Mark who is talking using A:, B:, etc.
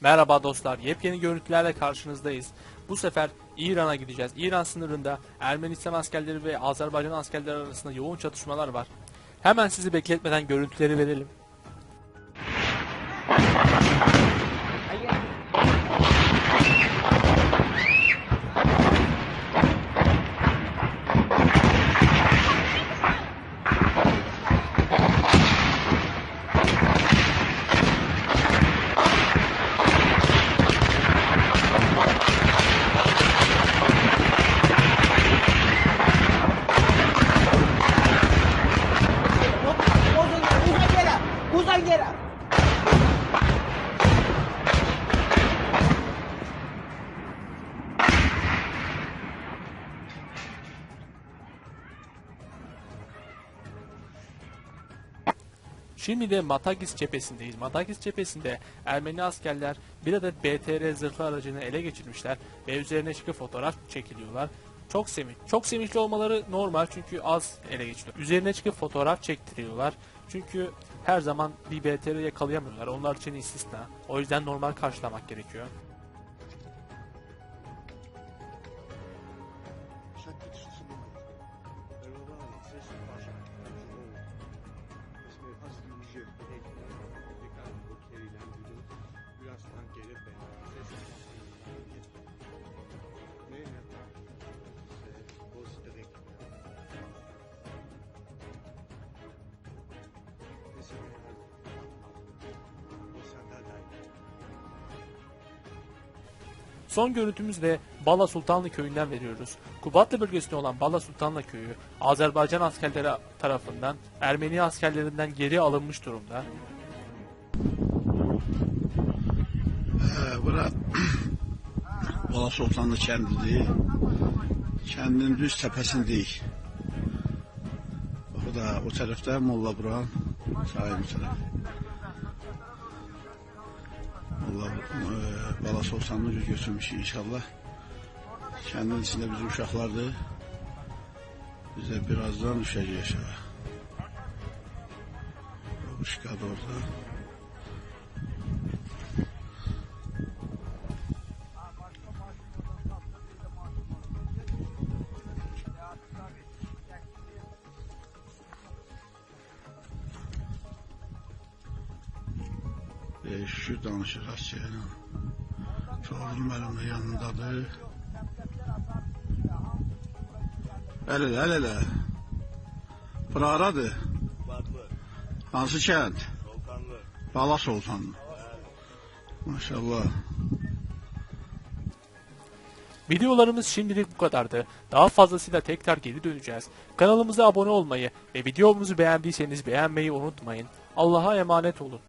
A: Merhaba dostlar, yepyeni görüntülerle karşınızdayız. Bu sefer İran'a gideceğiz. İran sınırında Ermenistan askerleri ve Azerbaycan askerleri arasında yoğun çatışmalar var. Hemen sizi bekletmeden görüntüleri verelim.
B: Uzan geri.
A: Şimdi de Matagis cephesindeyiz. Matagis cephesinde Ermeni askerler bir adet BTR zırhlı aracını ele geçirmişler ve üzerine çıkıp fotoğraf çekiliyorlar. Çok semih. Çok sevinçli olmaları normal çünkü az ele geçiriyor. Üzerine çıkıp fotoğraf çektiriyorlar. Çünkü her zaman bir BTR yakalayamıyorlar. Onlar için istisna. O yüzden normal karşılamak gerekiyor. Son görüntümüzü de Bala Sultanlı köyünden veriyoruz. Kubatlı bölgesinde olan Bala Sultanlı köyü Azerbaycan askerleri tarafından Ermeni askerlerinden geri alınmış durumda.
C: Ee, bura Bala Sultanlı kəndidir. Kəndin düz təpəsindəyik. O da o tərəfdə Molla Buran, sahil tərəf. Molla e, Bala Sultanlı düz götürmüşük inşallah. Kəndin içində bizim uşaqlardır. Biz də birazdan düşəcəyik aşağı. Babuşka da orada. Şükür danışır Asya'yla. Çoğulum benim de yanındadır. El ele, el ele. Bura haradır? Hansı kənd? Bala Sultanlı. Maşallah.
A: Videolarımız şimdilik bu kadardı. Daha fazlasıyla tekrar geri döneceğiz. Kanalımıza abone olmayı ve videomuzu beğendiyseniz beğenmeyi unutmayın. Allah'a emanet olun.